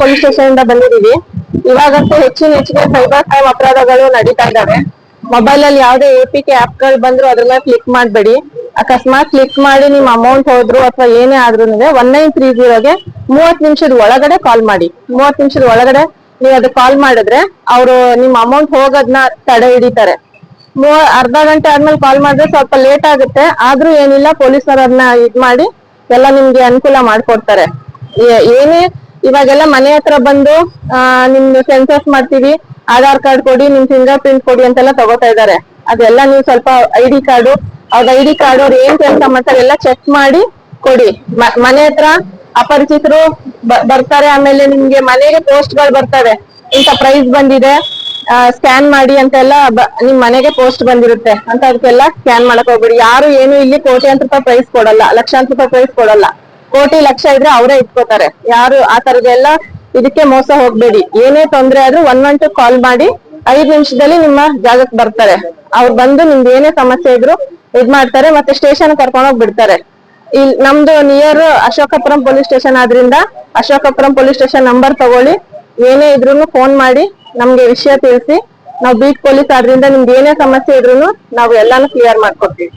Police station ಇಂದ ಬಂದಿದೀವಿ ಇವಾಗಂತೂ ಹೆಚ್ಚಿನ ಹೆಚ್ಚಿಗೆ ಸೈಬರ್ ಕ್ರೈಮ್ ಅಪರಾಧಗಳು ನಡೀತಾ ಇದಾವೆ ಮೊಬೈಲ್ ಅಲ್ಲಿ ಯಾವ್ದೇ ಎ ಪಿ ಕೆ ಆಪ್ಗಳು ಬಂದ್ರು ಅದ್ರ ಕ್ಲಿಕ್ ಮಾಡ್ಬೇಡಿ. ಅಕಸ್ಮಾತ್ ಕ್ಲಿಕ್ ಮಾಡಿ ನಿಮ್ ಅಮೌಂಟ್ ಹೋದ್ರು ಅಥವಾ ಏನೇ ಆದ್ರೂ ಒನ್ ನೈನ್ ತ್ರೀ ಜೀರೋಗೆ ಮೂವತ್ ನಿಮಿಷದ ಒಳಗಡೆ ಕಾಲ್ ಮಾಡಿ. ಮೂವತ್ ನಿಮಿಷದ ಒಳಗಡೆ ನೀವು ಅದಕ್ಕೆ ಕಾಲ್ ಮಾಡಿದ್ರೆ ಅವರು ನಿಮ್ ಅಮೌಂಟ್ ಹೋಗೋದನ್ನ ತಡೆ ಹಿಡಿತಾರೆ. ಅರ್ಧ ಗಂಟೆ ಆದ್ಮೇಲೆ ಕಾಲ್ ಮಾಡಿದ್ರೆ ಸ್ವಲ್ಪ ಲೇಟ್ ಆಗುತ್ತೆ. ಆದ್ರೂ ಏನಿಲ್ಲ ಪೊಲೀಸರು ಅದನ್ನ ಇದ್ ಮಾಡಿ ಎಲ್ಲ ನಿಮ್ಗೆ ಅನುಕೂಲ ಮಾಡ್ಕೊಡ್ತಾರೆ. ಏನೇ ಇವಾಗೆಲ್ಲ ಮನೆ ಹತ್ರ ಬಂದು, ಆ, ನಿಮ್ದು ಸೆನ್ಸಸ್ ಮಾಡ್ತೀವಿ, ಆಧಾರ್ ಕಾರ್ಡ್ ಕೊಡಿ, ನಿಮ್ ಫಿಂಗರ್ ಪ್ರಿಂಟ್ ಕೊಡಿ ಅಂತೆಲ್ಲ ತಗೋತಾ ಇದಾರೆ ಅದೆಲ್ಲ ನೀವು ಸ್ವಲ್ಪ ಐ ಡಿ ಕಾರ್ಡು ಅವ್ರ ಐ ಡಿ ಕಾರ್ಡ್ ಅವ್ರು ಏನ್ ಕೆಲಸ ಮಾಡ್ತಾರೆ ಎಲ್ಲ ಚೆಕ್ ಮಾಡಿ ಕೊಡಿ. ಮನೆ ಹತ್ರ ಅಪರಿಚಿತರು ಬರ್ತಾರೆ, ಆಮೇಲೆ ನಿಮ್ಗೆ ಮನೆಗೆ ಪೋಸ್ಟ್ಗಳು ಬರ್ತವೆ. ಇಂತ ಪ್ರೈಸ್ ಬಂದಿದೆ ಸ್ಕ್ಯಾನ್ ಮಾಡಿ ಅಂತೆಲ್ಲ ನಿಮ್ ಮನೆಗೆ ಪೋಸ್ಟ್ ಬಂದಿರುತ್ತೆ. ಅಂತ ಅದಕ್ಕೆಲ್ಲ ಸ್ಕ್ಯಾನ್ ಮಾಡಕ್ ಹೋಗ್ಬೇಡಿ. ಯಾರು ಏನು ಇಲ್ಲಿ ಕೋಟ್ಯಾಂತರ ರೂಪಾಯಿ ಪ್ರೈಸ್ ಕೊಡಲ್ಲ, ಲಕ್ಷಾಂತರ ರೂಪಾಯಿ ಪ್ರೈಸ್ ಕೊಡಲ್ಲ. ಕೋಟಿ ಲಕ್ಷ ಇದ್ರೆ ಅವರೇ ಇಟ್ಕೋತಾರೆ. ಯಾರು ಆ ತರದೆಲ್ಲ ಇದಕ್ಕೆ ಮೋಸ ಹೋಗ್ಬೇಡಿ. ಏನೇ ತೊಂದ್ರೆ ಆದ್ರೂ ಒನ್ ಒನ್ ಟು ಕಾಲ್ ಮಾಡಿ ಐದ್ ನಿಮಿಷದಲ್ಲಿ ನಿಮ್ಮ ಜಾಗಕ್ಕೆ ಬರ್ತಾರೆ. ಅವ್ರು ಬಂದು ನಿಮ್ದು ಏನೇ ಸಮಸ್ಯೆ ಇದ್ರು ಇದ್ ಮಾಡ್ತಾರೆ ಮತ್ತೆ ಸ್ಟೇಷನ್ ಕರ್ಕೊಂಡೋಗ್ ಬಿಡ್ತಾರೆ. ಇಲ್ ನಮ್ದು ನಿಯರ್ ಅಶೋಕಪುರಂ ಪೊಲೀಸ್ ಸ್ಟೇಷನ್ ಆದ್ರಿಂದ ಅಶೋಕಪುರಂ ಪೊಲೀಸ್ ಸ್ಟೇಷನ್ ನಂಬರ್ ತಗೊಳ್ಳಿ. ಏನೇ ಇದ್ರು ಫೋನ್ ಮಾಡಿ ನಮ್ಗೆ ವಿಷಯ ತಿಳಿಸಿ. ನಾವು ಬೀಟ್ ಪೊಲೀಸ್ ಆದ್ರಿಂದ ನಿಮ್ಗೆ ಏನೇ ಸಮಸ್ಯೆ ಇದ್ರು ನಾವು ಎಲ್ಲಾನು ಕ್ಲಿಯರ್ ಮಾಡ್ಕೊಡ್ತೀವಿ.